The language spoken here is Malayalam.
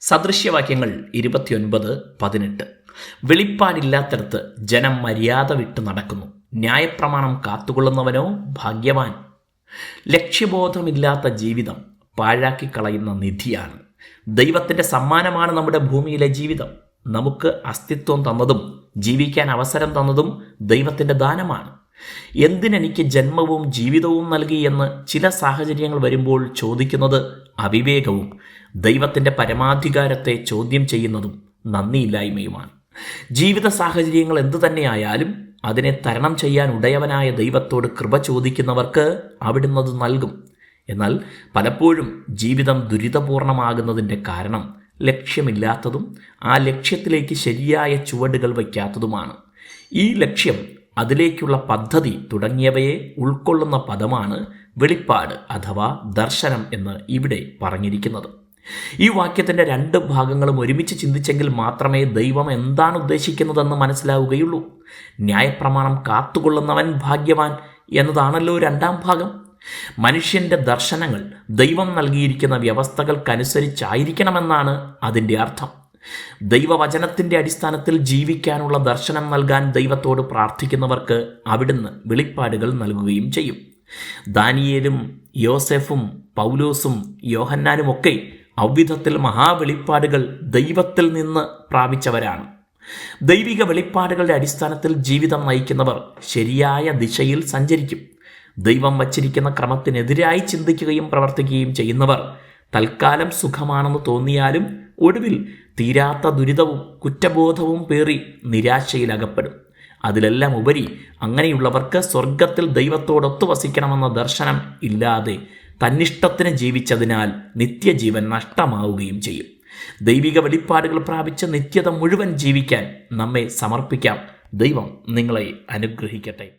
സദൃശ്യവാക്യങ്ങൾ ഇരുപത്തിയൊൻപത് പതിനെട്ട്. വെളിപ്പാടില്ലാത്തടത്ത് ജനം മര്യാദ വിട്ട് നടക്കുന്നു. ന്യായപ്രമാണം കാത്തുകൊള്ളുന്നവനോ ഭാഗ്യവാൻ. ലക്ഷ്യബോധമില്ലാത്ത ജീവിതം പാഴാക്കി കളയുന്ന നിധിയാണ്. ദൈവത്തിന്റെ സമ്മാനമാണ് നമ്മുടെ ഭൂമിയിലെ ജീവിതം. നമുക്ക് അസ്തിത്വം തന്നതും ജീവിക്കാൻ അവസരം തന്നതും ദൈവത്തിന്റെ ദാനമാണ്. എന്തിനെനിക്ക് ജന്മവും ജീവിതവും നൽകി എന്ന് ചില സാഹചര്യങ്ങൾ വരുമ്പോൾ ചോദിക്കുന്നത് അവിവേകവും ദൈവത്തിന്റെ പരമാധികാരത്തെ ചോദ്യം ചെയ്യുന്നതും നന്ദിയില്ലായ്മയുമാണ്. ജീവിത സാഹചര്യങ്ങൾ എന്തു തന്നെയായാലും അതിനെ തരണം ചെയ്യാൻ ഉടയവനായ ദൈവത്തോട് കൃപ ചോദിക്കുന്നവർക്ക് അവിടുന്ന് അത് നൽകും. എന്നാൽ പലപ്പോഴും ജീവിതം ദുരിതപൂർണമാകുന്നതിന്റെ കാരണം ലക്ഷ്യമില്ലാത്തതും ആ ലക്ഷ്യത്തിലേക്ക് ശരിയായ ചുവടുകൾ വയ്ക്കാത്തതുമാണ്. ഈ ലക്ഷ്യം അതിലേക്കുള്ള പദ്ധതി തുടങ്ങിയവയെ ഉൾക്കൊള്ളുന്ന പദമാണ് വെളിപ്പാട് അഥവാ ദർശനം എന്ന് ഇവിടെ പറഞ്ഞിരിക്കുന്നത്. ഈ വാക്യത്തിന്റെ രണ്ട് ഭാഗങ്ങളും ഒരുമിച്ച് ചിന്തിച്ചെങ്കിൽ മാത്രമേ ദൈവം എന്താണ് ഉദ്ദേശിക്കുന്നതെന്ന് മനസ്സിലാവുകയുള്ളൂ. ന്യായപ്രമാണം കാത്തുകൊള്ളുന്നവൻ ഭാഗ്യവാൻ എന്നതാണല്ലോ രണ്ടാം ഭാഗം. മനുഷ്യന്റെ ദർശനങ്ങൾ ദൈവം നൽകിയിരിക്കുന്ന വ്യവസ്ഥകൾക്കനുസരിച്ചായിരിക്കണമെന്നാണ് അതിന്റെ അർത്ഥം. ദൈവവചനത്തിന്റെ അടിസ്ഥാനത്തിൽ ജീവിക്കാനുള്ള ദർശനം നൽകാൻ ദൈവത്തോട് പ്രാർത്ഥിക്കുന്നവർക്ക് അവിടുന്ന് വെളിപ്പാടുകൾ നൽകുകയും ചെയ്യും. ദാനിയേലും യോസെഫും പൗലോസും യോഹന്നാനുമൊക്കെ ഔവിധത്തിൽ മഹാവെളിപ്പാടുകൾ ദൈവത്തിൽ നിന്ന് പ്രാപിച്ചവരാണ്. ദൈവിക വെളിപ്പാടുകളുടെ അടിസ്ഥാനത്തിൽ ജീവിതം നയിക്കുന്നവർ ശരിയായ ദിശയിൽ സഞ്ചരിക്കും. ദൈവം വച്ചിരിക്കുന്ന ക്രമത്തിനെതിരായി ചിന്തിക്കുകയും പ്രവർത്തിക്കുകയും ചെയ്യുന്നവർ തൽക്കാലം സുഖമാണെന്ന് തോന്നിയാലും ഒടുവിൽ തീരാത്ത ദുരിതവും കുറ്റബോധവും പേറി നിരാശയിലകപ്പെടും. അതിലെല്ലാം ഉപരി അങ്ങനെയുള്ളവർക്ക് സ്വർഗത്തിൽ ദൈവത്തോടൊത്തു വസിക്കണമെന്ന ദർശനം ഇല്ലാതെ തന്നിഷ്ടത്തിന് ജീവിച്ചതിനാൽ നിത്യജീവൻ നഷ്ടമാവുകയും ചെയ്യും. ദൈവിക വെളിപ്പാടുകൾ പ്രാപിച്ച് നിത്യത മുഴുവൻ ജീവിക്കാൻ നമ്മെ സമർപ്പിക്കാം. ദൈവം നിങ്ങളെ അനുഗ്രഹിക്കട്ടെ.